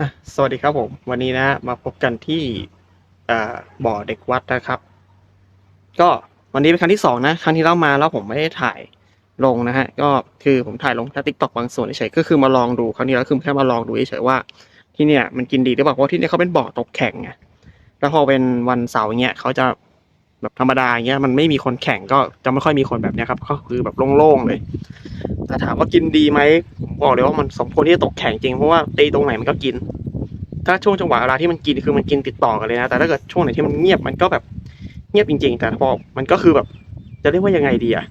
อะสวัสดีครับผม วันนี้นะมาพบกันที่บ่อเด็กวัดนะครับ ก็วันนี้เป็นครั้งที่สองนะ ครั้งที่แล้วมาแล้วผมไม่ได้ถ่ายลงนะฮะ ก็คือผมถ่ายลงแค่ติ๊กตอกบางส่วนเฉยๆก็คือมาลองดูครั้งนี้แล้วคือแค่มาลองดูเฉยๆว่า ที่เนี่ยมันกินดีหรือเปล่าเพราะที่เนี่ยเขาเป็นบ่อตกแข่งไงแล้วพอเป็นวันเสาร์เนี้ยเขาจะ แบบธรรมดาเงี้ยมันไม่มีคนแข่งก็จะไม่ค่อยมีคนแบบเนี้ยครับ ก็คือแบบโล่งๆเลย แต่ถามว่ากินดีไหมผมบอกเลยว่ามันสมควรที่จะตกแข่งจริงเพราะว่าตีตรงไหนมันก็กิน ถ้าช่วงจังหวะเวลาที่มันกินคือมันกินติดต่อกันเลยนะแต่ถ้าเกิดช่วงไหนที่มันเงียบมันก็แบบเงียบจริง ๆ แต่พอมันก็คือแบบจะเรียกว่ายังไงดีอะ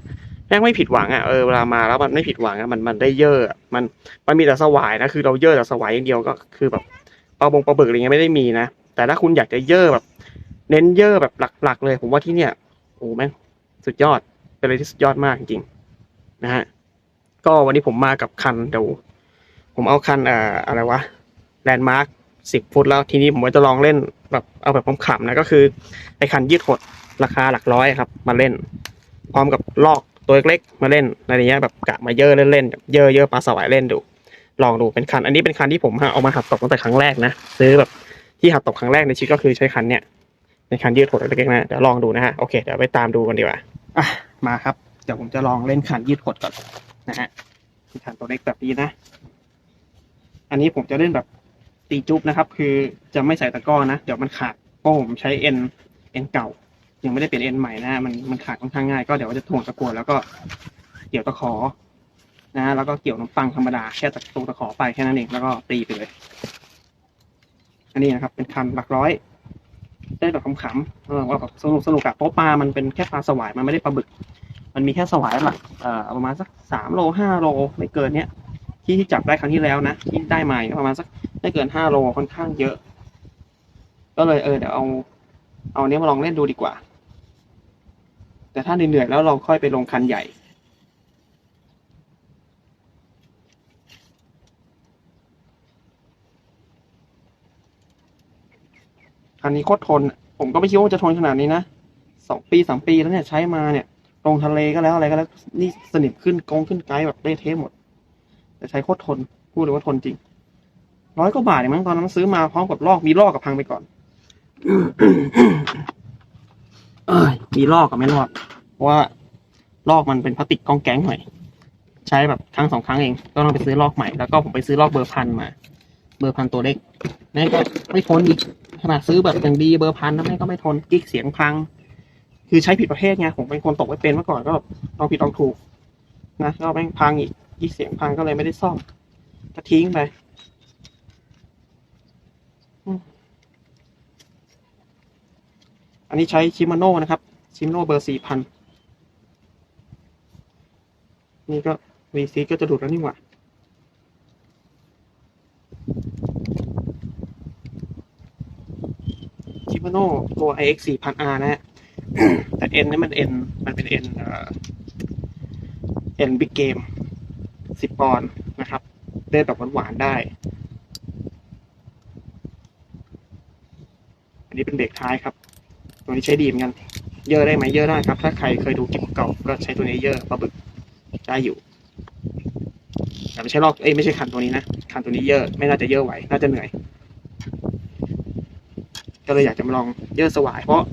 แม่งไม่ผิดหวังอะเออเวลามาแล้วมันไม่ผิดหวังอะมันมันได้เยอะอะมันมันมีแต่สวายนะคือเราเยอะแต่สวายอย่างเดียวก็คือแบบปลาบงปลาบึกอะไรเงี้ยไม่ได้มีนะแต่ถ้าคุณอยากจะเยอะแบบ เน้นเยอะแบบหลัก ๆ เลย ผมว่าที่เนี่ยโอ้แม่งสุดยอด เป็นอะไรที่สุดยอดมากจริงๆนะฮะก็วันนี้ผมมากับคันเดี๋ยวผมเอาคันเอ่ออะไรวะแลนด์มาร์คสิบฟุตแล้วทีนี้ผมจะลองเล่นแบบเอาแบบขำๆนะก็คือไอคันยืดหดราคาหลักร้อยครับ มาเล่น พร้อมกับลอกตัวเล็กๆมาเล่นอะไรเงี้ยแบบกะมาเยอะเล่นๆเยอะเยอะปลาสวายเล่นดู ลองดูเป็นคัน อันนี้เป็นคันที่ผมเอามาหัดตกตั้งแต่ครั้งแรกนะ ซื้อแบบที่หัดตกครั้งแรกในชีวิตก็คือใช้คันเนี้ย เป็นคันยืดหดเล็กๆนะเดี๋ยวลองดูนะฮะโอเคเดี๋ยวไปตามดูกันดีกว่าอะมาครับ เดี๋ยวผมจะลองเล่นคันยืดหดก่อนนะฮะเป็นขันตัวเล็กแบบนี้นะ อันนี้ผมจะเล่นแบบตีจุ๊บนะครับ คือจะไม่ใส่ตะก้อนะ เดี๋ยวมันขาดเพราะผมใช้เอ็นเอ็นเก่า ยังไม่ได้เปลี่ยนเอ็นใหม่นะ มันมันขาดค่อนข้างง่ายก็เดี๋ยวจะถ่วงตะกั่วแล้วก็เกี่ยวตะขอนะแล้วก็เกี่ยวน้ำปังธรรมดาแค่ตะตรงตะขอไปแค่นั้นเองแล้วก็ตีไปเลย อันนี้นะครับ เป็นคันหลักร้อย ได้แบบขำๆเออว่าแบบสนุกสนุกอะเพราะปลามันเป็นแค่ปลาสวายมันไม่ได้ปลาบึก มันมีแค่สวายหลักเอ่อประมาณสักสามโลห้าโลไม่เกินเนี้ยที่ที่จับได้ครั้งที่แล้วนะที่ได้มาประมาณสักไม่เกินห้าโลค่อนข้างเยอะ ก็เลยเออเดี๋ยวเอาเอาเนี้ยมาลองเล่นดูดีกว่า แต่ถ้าเหนื่อยๆแล้วเราค่อยไปลงคันใหญ่ คันนี้โคตรทน ผมก็ไม่คิดว่าจะทนขนาดนี้นะสองปีสามปีแล้วเนี่ยใช้มาเนี่ยลงทะเลก็แล้วอะไรก็แล้ว นี่สนิทขึ้นกองขึ้นไกด์แบบได้เทปหมด แต่ใช้โคตรทน พูดเลยว่าทนจริง ร้อยกว่าบาทเองมั้งตอนนั้นซื้อมาพร้อมกับลอกมีลอกกับพังไปก่อนเอ้ยมีลอกกับไม่รอดเพราะว่าลอกมันเป็นพลาสติกกองแก๊งหน่อย ใช้แบบครั้งสองครั้งเอง ก็ต้องไปซื้อลอกใหม่แล้วก็ผมไปซื้อลอกเบอร์พันมา เบอร์พันตัวเล็กนั่นก็ไม่ทนอีก ขนาดซื้อแบบอย่างดีเบอร์พันนั่นก็ไม่ทนกิ๊กเสียงพัง คือใช้ผิดประเภทไงผมเป็นคนตกไม่เป็นเมื่อก่อนก็ลองผิดลองถูกนะก็แม่งพังอีกยี่เสียงพังก็เลยไม่ได้ซ่อมก็ทิ้งไปอันนี้ใช้ชิมาโน่นะครับ ชิมาโน่เบอร์สี่พันนี่ก็วีซีก็จะดูดแล้วนี่หว่า ชิมโน่ตัว iX สี่พัน R นะฮะ แต่เอ็นนี่มันเอ็นมันเป็นเอ็นเอ็นบิ๊กเกมสิบปอนด์นะครับเล่นแบบหวานๆได้ อันนี้เป็นเบรกท้ายครับ ตัวนี้ใช้ดีเหมือนกัน เยอะได้ไหมเยอะได้ครับ ถ้าใครเคยดูคลิปเก่าก็ใช้ตัวนี้เยอะปลาบึกได้อยู่แต่ไม่ใช่ลอกเอ้ยไม่ใช่คันตัวนี้นะ คันตัวนี้เยอะ ไม่น่าจะเยอะไหว น่าจะเหนื่อย ก็เลยอยากจะมาลองเยอะสวาย เพราะ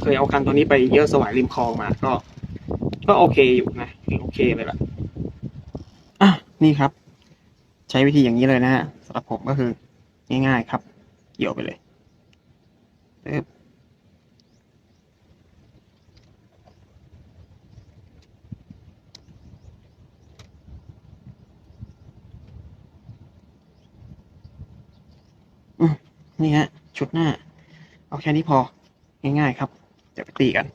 เคยเอาคันตัวนี้ไปเยอะสวายริมคลองมา ก็ ก็โอเคอยู่นะโอเคเลยล่ะอะนี่ครับ ใช้วิธีอย่างนี้เลยนะฮะสำหรับผมก็คือ ง่ายๆครับเกี่ยวไปเลยปึ๊บอืมนี่ฮะ ชุดหน้า เอาแค่นี้พอง่ายๆครับ เดี๋ยวไปตีกัน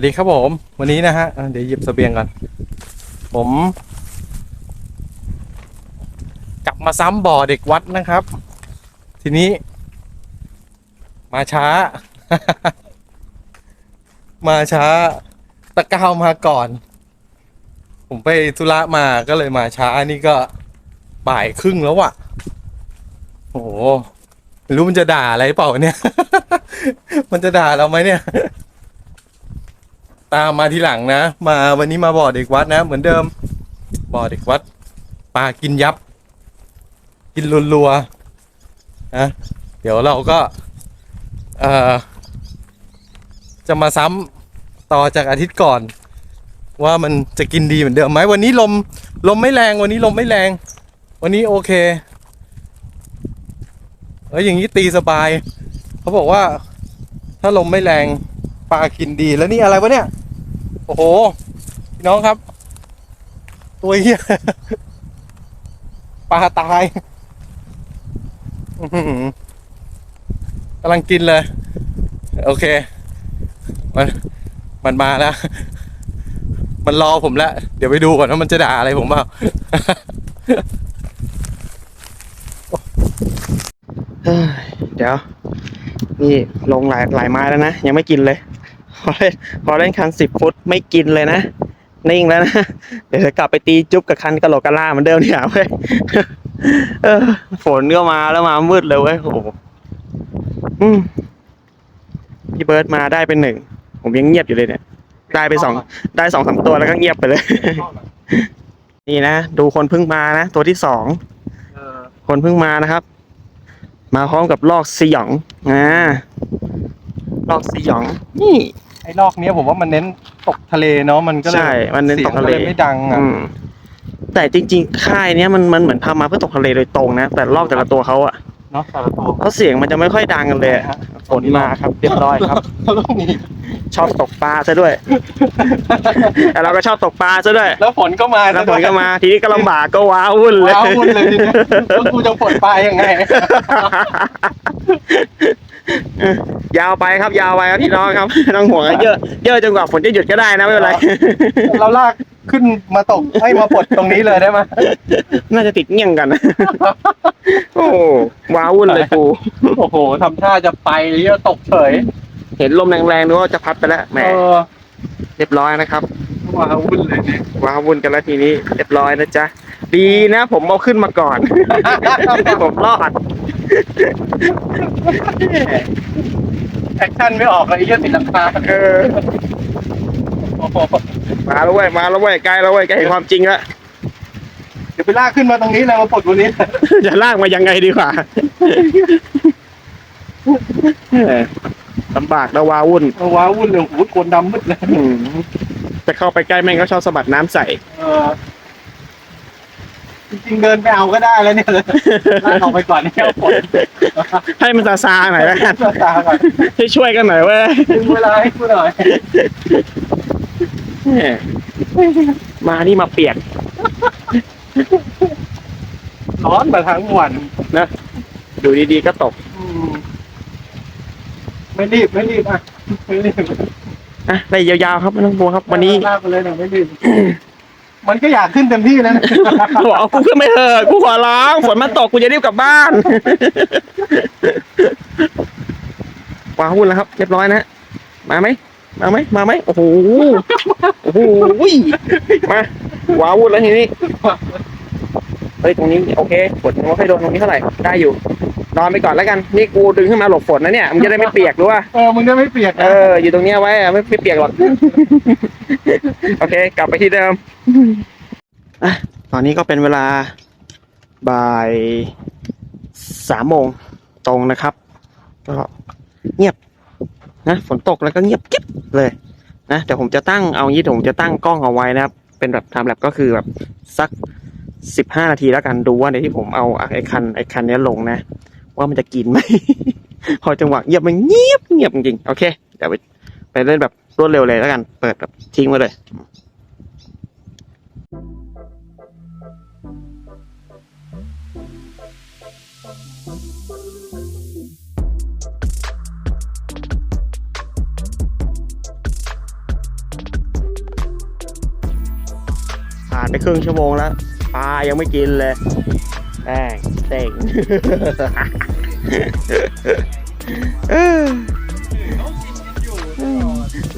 วัสดีครับผม วันนี้นะฮะเดี๋ยวหยิบเสบียงก่อน ผม กลับมาซ้ำบ่อเด็กวัดนะครับ ทีนี้ มาช้า มาช้า ตะก้าวมาก่อน ผมไปธุระมาก็เลยมาช้านี่ก็บ่ายครึ่งแล้วอะโอ้โหรู้มันจะด่าอะไรเปล่าเนี่ย มันจะด่าเราไหมเนี่ย ตามมาทีหลังนะ มาวันนี้มาบ่อเด็กวัดนะ เหมือนเดิมบ่อเด็กวัดปลากินยับ กินรัวๆนะเดี๋ยวเราก็เอ่อจะมาซ้ำต่อจากอาทิตย์ก่อน ว่ามันจะกินดีเหมือนเดิมไหมวันนี้ลมลมไม่แรงวันนี้ลมไม่แรง วันนี้โอเคเอ้ยอย่างนี้ตีสบาย เขาบอกว่า ถ้าลมไม่แรงปลากินดีแล้วนี่อะไรวะเนี่ย โอ้โห พี่น้องครับ ตัวเหี้ยปลาตายกำลังกินเลย โอเค มัน มันมาแล้ว มันรอผมแล้ว เดี๋ยวไปดูก่อนว่ามันจะด่าอะไรผมเปล่าเฮ้ยเดี๋ยว นี่ลงหลายหลายไม้แล้วนะ ยังไม่กินเลย พอเล่นพอเล่นคันสิบฟุตไม่กินเลยนะ นิ่งแล้วนะ เดี๋ยวจะกลับไปตีจุ๊บกับคันกะโหลกกะลาเหมือนเดิมเนี่ยเว้ยเออฝนก็มาแล้วมามืดเลยเว้ยโอ้โหอืมพี่เบิร์ดมาได้เป็นหนึ่ง ผมยังเงียบอยู่เลยเนี่ย ได้ไปสองได้สองสามตัวแล้วก็เงียบไปเลย นี่นะ ดูคนเพิ่งมานะ ตัวที่สองคนเพิ่งมานะครับ มาพร้อมกับลอกสยองอ่าลอกสยองนี่ไอ้ลอกเนี้ยผมว่ามันเน้นตกทะเลเนาะมันก็เลยใช่มันเน้นตกทะเลสียงนไม่ดังอะอืมแต่จริง ๆ ค่ายเนี้ยมันมันเหมือนทำมาเพื่อตกทะเลโดยตรงนะ แต่ลอกแต่ละตัวเขาอะเนาะแต่ละตัวเขาเสียงมันจะไม่ค่อยดังกันเลยอะฝนมาครับเรียบร้อยครับ แล้วต้องมีชอบตกปลาซะด้วย แต่เราก็ชอบตกปลาซะด้วยแล้วฝนก็มาแล้วฝนก็มา ทีนี้ก็ลำบากก็ว้าวุ่นเลยว้าววุ่นเลยทีเนี้ยแล้วกูจะปลดปลายยังไง ยาวไปครับยาวไปครับพี่น้องครับไม่ต้องห่วงเยอะ เยอะจนกว่าฝนจะหยุดก็ได้นะไม่เป็นไรเราลากขึ้นมาตกให้มาปลดตรงนี้เลยได้ไหมน่าจะติดเงี่ยงกันโอ้ว้าวุ่นเลยปูโอ้โหทำท่าจะไปเยอะตกเฉยเห็นลมแรงๆนึกว่าจะพัดไปแล้วแหมเออเรียบร้อยนะครับว้าววุ่นเลยเนี่ยว้าวุ่นกันแล้วทีนี้เรียบร้อยนะจ๊ะ ดีนะ ผมเอาขึ้นมาก่อน ผมรอดแอคชั่นไม่ออกเลยไอ้เหี้ยติดหลังคาเออโอ้โหมาแล้วเว้ยมาแล้วเว้ยใกล้แล้วเว้ยใกล้เห็นความจริงแล้วเดี๋ยวไปลากขึ้นมาตรงนี้เลยมาปลดวันนี้ จะลากมายังไงดีกว่าเออลำบากแล้วว้าวุ่นว้าววุ่นเลยโอ้โหโกนดำมืดเลยอืมจะเข้าไปใกล้แม่งก็ชอบสะบัดน้ำใส่ เออ จริงๆเดินไปเอาก็ได้แล้วเนี่ยลากออกไปก่อนนี่เอาฝนให้มันซาซาๆหน่อยแล้วกันตาก่อนให้ช่วยกันหน่อยเว้ยถึงเวลาให้กูหน่อยแหม่มานี่มาเปียกร้อนมาทั้งวันนะดูดีๆก็ตกอืมไม่รีบไม่รีบอะไม่รีบอะได้ยาวๆครับไม่ต้องกลัวครับวันนี้ ลากไปเลยหน่อยไม่รีบ มันก็อยากขึ้นเต็มที่แล้วนะบอกเอากูขึ้นไม่เถอะกูขอร้องฝนมันตกกูจะรีบกลับบ้านว้าวุ่นแล้วครับเรียบร้อยนะมาไหมมาไหมมาไหมโอ้โหโอ้โหมาว้าวุ่นแล้วทีนี้เฮ้ยตรงนี้โอเคฝนไม่ค่อยโดนตรงนี้เท่าไหร่ได้อยู่ นอนไปก่อนแล้วกัน นี่กูดึงขึ้นมาหลบฝนนะเนี่ยมึงจะได้ไม่เปียกรู้ป่ะเออมึงจะไม่เปียกเอออยู่ตรงเนี้ยไว้อะไม่ไม่เปียกหรอก โอเค กลับไปที่เดิมอะตอนนี้ก็เป็นเวลาบ่ายสามโมงตรงนะครับ ก็เงียบนะฝนตกแล้วก็เงียบกิ๊บเลยนะแต่ผมจะตั้งเอางี้เดี๋ยวผมจะตั้งกล้องเอาไว้นะครับ เป็นแบบไทม์แลปก็คือแบบสักสิบห้านาทีแล้วกันดูว่าในที่ผมเอาไอ้คันไอ้คันเนี้ยลงนะ ว่ามันจะกินไหม พอจังหวะเงียบมันเงียบเงียบจริงโอเคเดี๋ยวไปไปเล่นแบบรวดเร็วเลยแล้วกัน เปิดแบบทิ้งไว้เลยผ่านไปครึ่งชั่วโมงแล้วปลายังไม่กินเลย แป้งเต็งเออ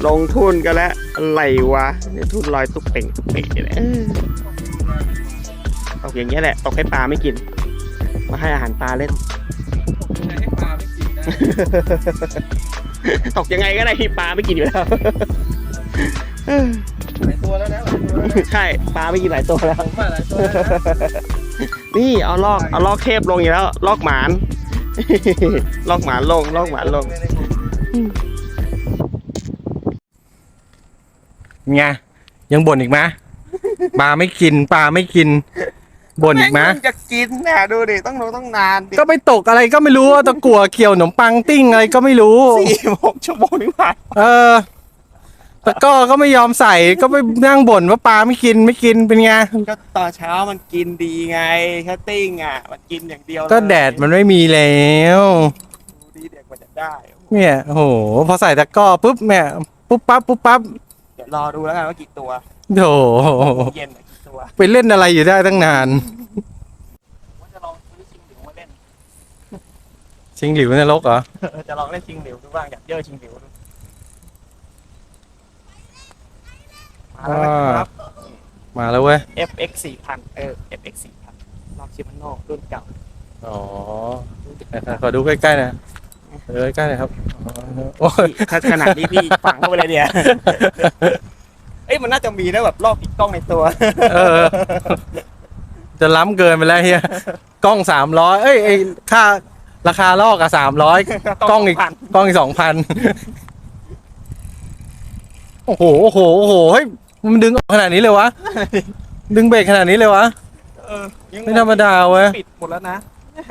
ลงทุนกันแล้ว อะไรวะเนี่ยทุนลอยตุ๊กเป่งตุ๊กเป่งนี่แหละเออตกอย่างเงี้ยแหละ ตกให้ปลาไม่กิน มาให้อาหารปลาเล่นให้ปลาไม่กินนะตกยังไงก็ได้ที่ปลาไม่กินอยู่แล้วเออหลายตัวแล้วนะหลายตัวแล้วนะใช่ปลาไม่กินหลายตัวแล้วผมว่าหลายตัวแล้ว นะนี่เอาลอกเอาลอกเทพลงอยู่แล้วลอกหมานลอกหมานลงลอกหมานลงไงยังบ่นอีกไหมปลาไม่กินปลาไม่กินบ่นอีกไหมแงจะกินแน่ดูดิต้องดูต้องนานดิก็ไปตกอะไรก็ไม่รู้ตะกั่วเกี่ยวขนมปังติ้งอะไรก็ไม่รู้สี่หกชั่วโมงนี่ผ่านเออ ตะกร้อก็ไม่ยอมใส่ก็ไปนั่งบ่นว่าปลาไม่กินไม่กินเป็นไงก็ตอนเช้ามันกินดีไงแค่ติ้งอะ มันกินอย่างเดียวเลยก็แดดมันไม่มีแล้วดูดีเด็กกว่าจะได้เนี่ยโอ้โหพอใส่ตะกร้อปุ๊บเนี่ยปุ๊บปั๊บปุ๊บปั๊บเดี๋ยวรอดูแล้วกันว่ากี่ตัวโถเย็นกี่ตัวไปเล่นอะไรอยู่ได้ตั้งนานว่าจะลองซื้อชิงหลิวมาเล่นชิงหลิวนรกเหรอจะลองเล่นชิงหลิวดูบ้างอยากเยอะชิงหลิวดู มาแล้วนะครับ มาแล้วเว้ย FX 4000เออ FX 4000ลอกชิมันโน่รุ่นเก่า อ๋อขอดูใกล้ๆหนะเออใกล้ๆหน่อยครับโอ้ยถ้าขนาดนี้พี่ฝังเข้าไปเลยเนี่ยเอ้ยมันน่าจะมีนะแบบลอกอีกกล้องในตัว เออ จะล้ำเกินไปแล้วเฮียกล้องสามร้อยเอ้ยไอ้ค่าราคาลอกอะสามร้อยกล้องอีกพันกล้องอีกสองพันโอ้โหโอ้โหโอ้โหเฮ้ย มันดึงออกขนาดนี้เลยวะ ดึงเบรกขนาดนี้เลยวะ เออยังไม่ธรรมดาเว้ย ปิดหมดแล้วนะ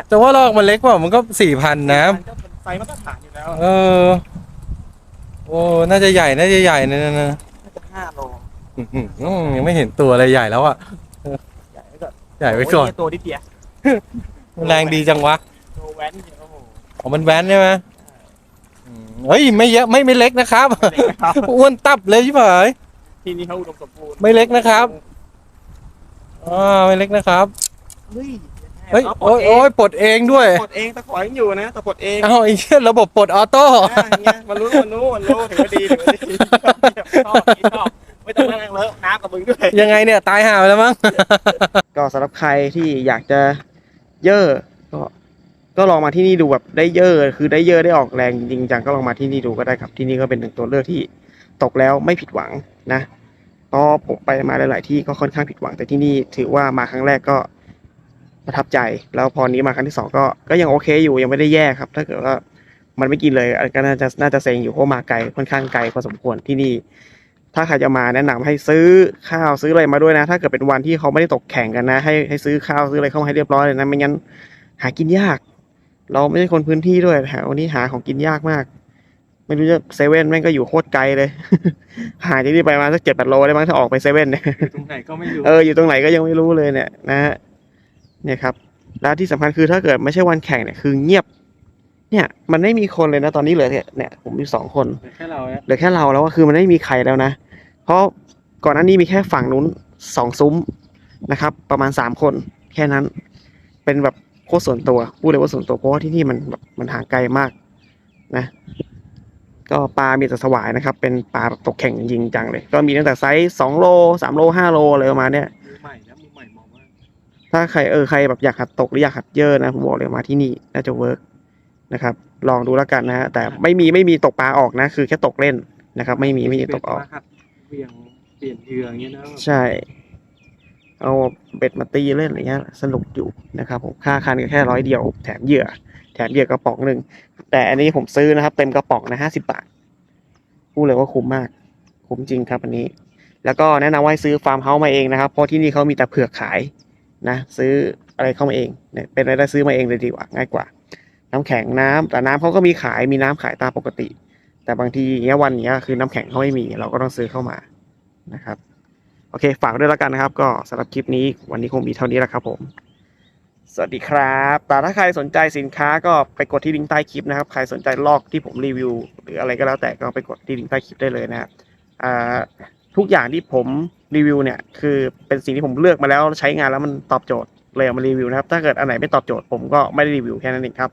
แต่ว่าลอกมันเล็กกว่ามันก็สี่พันนะ มันก็เป็นไฟมาตรฐานอยู่แล้วเออ โอ้ น่าจะใหญ่ น่าจะใหญ่นะนะนะน่าจะห้าโลอื้อหือยังไม่เห็นตัวอะไรใหญ่แล้วอะ ใหญ่ไว้ก่อนใหญ่ไว้ก่อน โยตัวที่เดียวแรงดีจังวะ ตัวแว้นเดียวโอ้โหของมันแว้นใช่ไหมอืมเฮ้ย ไม่เยอะ ไม่ไม่เล็กนะครับเล็กนะครับอ้วนตับเลยใช่ไหม ที่นี่เขาอุดมสมบูรณ์ไม่เล็กนะครับอ่าไม่เล็กนะครับเฮ้ยเฮ้ยอาปลโอ้ดยเงโอ้ยปลดเองด้วยปลดเองตะขอยังอยู่นะแต่ปลดเองเอ้าไอ้เหี้ยระบบปลดออโต้อ่าอย่างเงี้ยมันรู้มันรู้มันรู้ถือว่าดีถือว่าดีชอบชอบไม่ต้องมานั่งเลอะน้ำกับมึงด้วยยังไงเนี่ยตายห่าไปแล้วมั้งก็สำหรับใครที่อยากจะเย่อก็ก็ลองมาที่นี่ดูแบบได้เย่อคือได้เย่อได้ออกแรงจริงจังก็ลองมาที่นี่ดูก็ได้ครับ ที่นี่ก็เป็นหนึ่งตัวเลือกที่ ตกแล้วไม่ผิดหวังนะเพราะผมไปมาหลาย ๆ ที่ก็ค่อนข้างผิดหวัง แต่ที่นี่ถือว่ามาครั้งแรกก็ประทับใจ แล้วพอนี้มาครั้งที่สองก็ก็ยังโอเคอยู่ยังไม่ได้แย่ครับ ถ้าเกิดว่ามันไม่กินเลยก็น่าจะน่าจะเซ็งอยู่เพราะมาไกลค่อนข้างไกลพอสมควรที่นี่ ถ้าใครจะมาแนะนำให้ซื้อข้าวซื้ออะไรมาด้วยนะ ถ้าเกิดเป็นวันที่เขาไม่ได้ตกแข่งกันนะ ให้ให้ซื้อข้าวซื้ออะไรเข้ามาให้เรียบร้อยเลยนะไม่งั้นหากินยาก เราไม่ใช่คนพื้นที่ด้วยแถวนี้หาของกินยากมาก ไม่รู้จะเซเว่นแม่งก็อยู่โคตรไกลเลย หาจากนี่ไปมาสักเจ็ดแปดโลได้มั้งถ้าออกไปเซเว่นเนี่ยตรงไหนก็ไม่รู้เอออยู่ตรงไหนก็ยังไม่รู้เลยเนี่ยนะฮะเนี่ยครับ แล้วที่สำคัญคือถ้าเกิดไม่ใช่วันแข่งเนี่ยคือเงียบ เนี่ย มันไม่มีคนเลยนะตอนนี้เหลือเนี่ยเนี่ยผมมีสองคนแค่เราเนี่ยเหลือแค่เราแล้วก็คือมันไม่มีใครแล้วนะ เพราะก่อนหน้านี้มีแค่ฝั่งนู้นสองซุ้มนะครับ ประมาณสามคนแค่นั้น เป็นแบบโคตรส่วนตัวพูดเลยว่าส่วนตัวเพราะว่าที่นี่มันแบบมันห่างไกลมากนะ ก็ปลา มีแต่สวายนะครับ เป็นปลาแบบตกแข่งจริงจังเลย ก็มีตั้งแต่ไซส์สองโลสามโลห้าโลอะไรประมาณเนี้ยมือใหม่นะมือใหม่มองว่าถ้าใครเออใครแบบอยากหัดตกหรืออยากหัดเยอะนะผมบอกเลยมาที่นี่น่าจะเวิร์กนะครับ ลองดูแล้วกันนะฮะแต่ไม่มีไม่มีตกปลาออกนะ คือแค่ตกเล่นนะครับ ไม่มีไม่มีตกออกหัดเวียงเปลี่ยนเหยื่ออย่างเงี้ยนะใช่ เอาเบ็ดมาตีเล่นอะไรเงี้ยสนุกอยู่นะครับผมค่าคันก็แค่ร้อยเดียวแถมเหยื่อ แถมเหยื่อกระป๋องหนึ่ง แต่อันนี้ผมซื้อนะครับ เต็มกระป๋องนะห้าสิบาทพูดเลยว่าคุ้มมาก คุ้มจริงครับอันนี้ แล้วก็แนะนำว่าซื้อฟาร์มเฮาส์มาเองนะครับ เพราะที่นี่เขามีแต่เผือกขายนะ ซื้ออะไรเข้ามาเองเนี่ยเป็นอะไรได้ซื้อมาเองเลยดีกว่าง่ายกว่า น้ำแข็งน้ำแต่น้ำเขาก็มีขายมีน้ำขายตามปกติ แต่บางทีเนี้ยวันเนี้ยคือน้ำแข็งเขาไม่มีเราก็ต้องซื้อเข้ามานะครับ โอเค ฝากด้วยแล้วกันนะครับ ก็สำหรับคลิปนี้วันนี้คงมีเท่านี้แหละครับผม สวัสดีครับแต่ถ้าใครสนใจสินค้าก็ไปกดที่ลิงก์ใต้คลิปนะครับ ใครสนใจลอกที่ผมรีวิว หรืออะไรก็แล้วแต่ก็ไปกดที่ลิงก์ใต้คลิปได้เลยนะครับทุกอย่างที่ผมรีวิวเนี่ยคือเป็นสิ่งที่ผมเลือกมาแล้วใช้งานแล้วมันตอบโจทย์เลยเอามารีวิวนะครับ ถ้าเกิดอันไหนไม่ตอบโจทย์ผมก็ไม่ได้รีวิวแค่นั้นเองครับ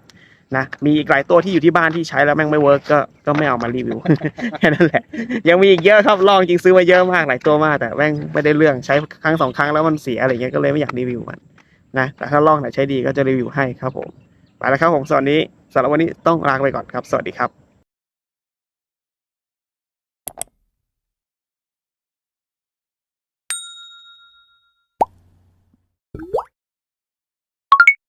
นะมีอีกหลายตัวที่อยู่ที่บ้านที่ใช้แล้วแม่งไม่เวิร์กก็ก็ไม่เอามารีวิวแค่นั้นแหละ ยังมีอีกเยอะครับลองจริงซื้อมาเยอะมากหลายตัวมากแต่แม่งไม่ได้เรื่องใช้ครั้งสองครั้งแล้วมันเสียอะไรเงี้ยก็เลยไม่อยากรีวิวมัน นะแต่ถ้าลองไหนใช้ดีก็จะรีวิวให้ครับผมไปแล้วครับผมสวัสดีสำหรับวันนี้ต้องลาไปก่อนครับ สวัสดีครับ